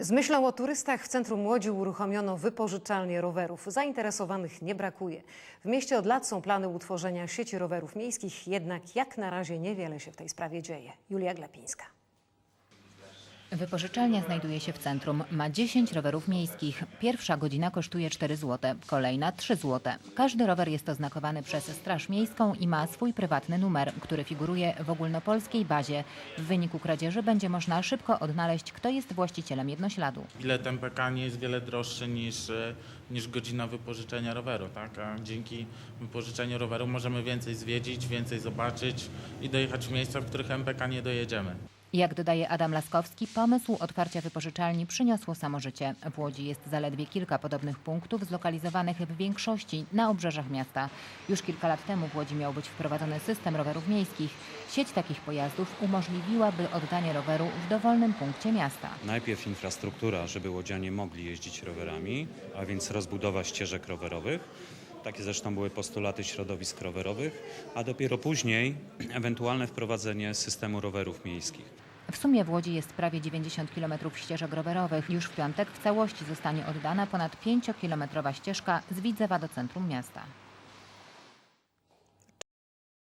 Z myślą o turystach w centrum Łodzi uruchomiono wypożyczalnię rowerów. Zainteresowanych nie brakuje. W mieście od lat są plany utworzenia sieci rowerów miejskich, jednak jak na razie niewiele się w tej sprawie dzieje. Julia Glapińska. Wypożyczalnia znajduje się w centrum. Ma 10 rowerów miejskich. Pierwsza godzina kosztuje 4 zł, kolejna 3 zł. Każdy rower jest oznakowany przez Straż Miejską i ma swój prywatny numer, który figuruje w ogólnopolskiej bazie. W wyniku kradzieży będzie można szybko odnaleźć, kto jest właścicielem jednośladu. Bilet MPK nie jest wiele droższy niż, e, niż godzina wypożyczenia roweru, tak? A dzięki wypożyczeniu roweru możemy więcej zwiedzić, więcej zobaczyć i dojechać w miejsca, w których MPK nie dojedziemy. Jak dodaje Adam Laskowski, pomysł otwarcia wypożyczalni przyniosło samo życie. W Łodzi jest zaledwie kilka podobnych punktów zlokalizowanych w większości na obrzeżach miasta. Już kilka lat temu w Łodzi miał być wprowadzony system rowerów miejskich. Sieć takich pojazdów umożliwiłaby oddanie roweru w dowolnym punkcie miasta. Najpierw infrastruktura, żeby łodzianie mogli jeździć rowerami, a więc rozbudowa ścieżek rowerowych. Takie zresztą były postulaty środowisk rowerowych, a dopiero później ewentualne wprowadzenie systemu rowerów miejskich. W sumie w Łodzi jest prawie 90 km ścieżek rowerowych. Już w piątek w całości zostanie oddana ponad 5-kilometrowa ścieżka z Widzewa do centrum miasta.